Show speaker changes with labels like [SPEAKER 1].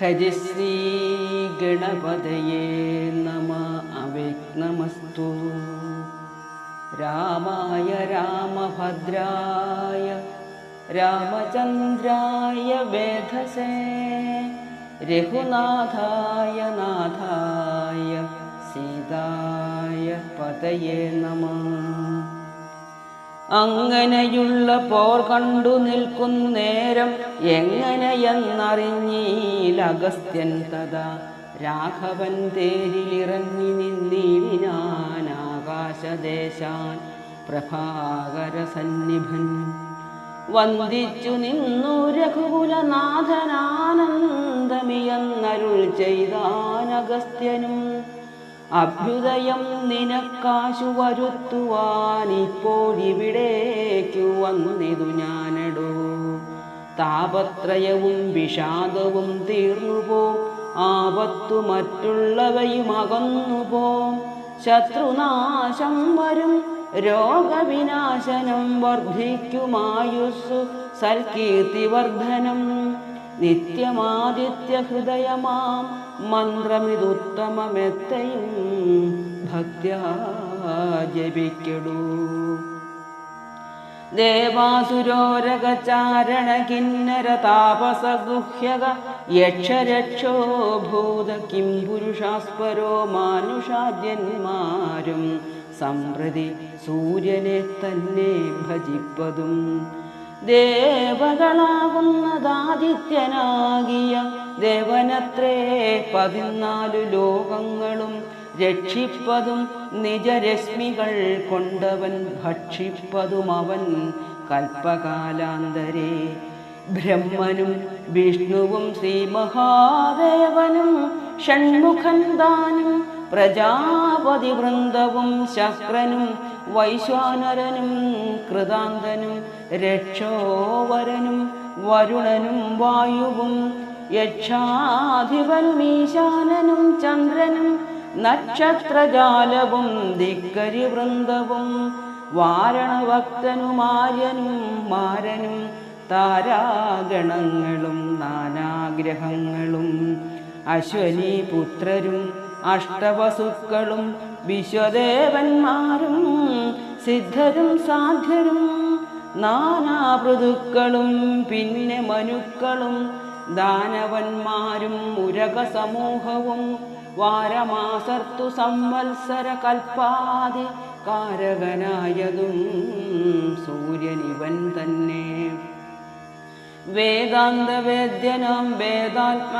[SPEAKER 1] हरिश्रीगणपतये नम अविघ्नमस्तु रामाय रामभद्राय रामचन्द्राय वेधसे रघुनाथाय नाथाय सीताय पतये नमः। അങ്ങനെയുള്ള പോർ കണ്ടു നിൽക്കുന്ന നിൽക്കുന്നേരം എങ്ങനെയെന്നറിഞ്ഞീലഗസ്ത്യൻ തഥാ രാഘവൻ തേരിലിറങ്ങി നിന്നിടിനാൻ ആകാശദേശാൻ പ്രഭാകര സന്നിഭൻ വന്ദിച്ചു നിന്നു രഘുകുലനാഥനാനന്ദമിയെന്നരുൾ ചെയ്താനഗസ്ത്യനും അഭ്യുദയം നിനക്കാശു വരുത്തുവാൻ ഇപ്പോഴിവിടേക്കു വന്നിതു ഞാനടോ. താപത്രയവും വിഷാദവും തീർന്നുപോ. ആപത്തു മറ്റുള്ളവയും അകന്നുപോ. ശത്രുനാശം വരും. രോഗവിനാശനം വർദ്ധിക്കുമായുസ്സു. സൽകീർത്തിവർദ്ധനം നിത്യമാദിത്യ ഹൃദയമാം മന്ത്രമിതുത്തമമെത്തയും ഭക്ത്യാ ജപിക്കടൂ. ദേവാസുരോരകചാരണ കിന്നര താപസ ഗുഹ്യക യക്ഷരക്ഷോ ഭൂത കിം പുരുഷാസ്പരോ മാനുഷാദ്യന്മാരും സംപ്രതി സൂര്യനെ തന്നെ ഭജിപ്പതും. ദേവകളാകുന്നതാദിത്യനാകിയ ദേവനത്രേ പതിനാലു ലോകങ്ങളും രക്ഷിപ്പതും നിജരശ്മികൾ കൊണ്ടവൻ ഭക്ഷിപ്പതും അവൻ കൽപ്പകാലാന്തരേ. ബ്രഹ്മനും വിഷ്ണുവും ശ്രീ മഹാദേവനും ഷൺമുഖൻ താനും പ്രജാപതി വൃന്ദവും ശക്രനും വൈശ്വാനരനും കൃതാന്തനും രക്ഷോവരനും വരുണനും വായുവും യക്ഷാധിപനും ഈശാനനും ചന്ദ്രനും നക്ഷത്രജാലവും ധിക്കരി വൃന്ദവും വാരണഭക്തനുമാര്യനും മാരനും താരാഗണങ്ങളും നാനാഗ്രഹങ്ങളും അശ്വനി പുത്രരും അഷ്ടവസുക്കളും വിശ്വദേവന്മാരും സിദ്ധരും സാധ്യരും നാനാപൃതുക്കളും പിന്നെ മനുക്കളും ദാനവന്മാരും ഉരക സമൂഹവും വാരമാസർത്തു സംവത്സര കൽപ്പാതി കാരകനായതും സൂര്യനിവൻ തന്നെ. വേദാന്തവേദ്യനാം വേദാത്മ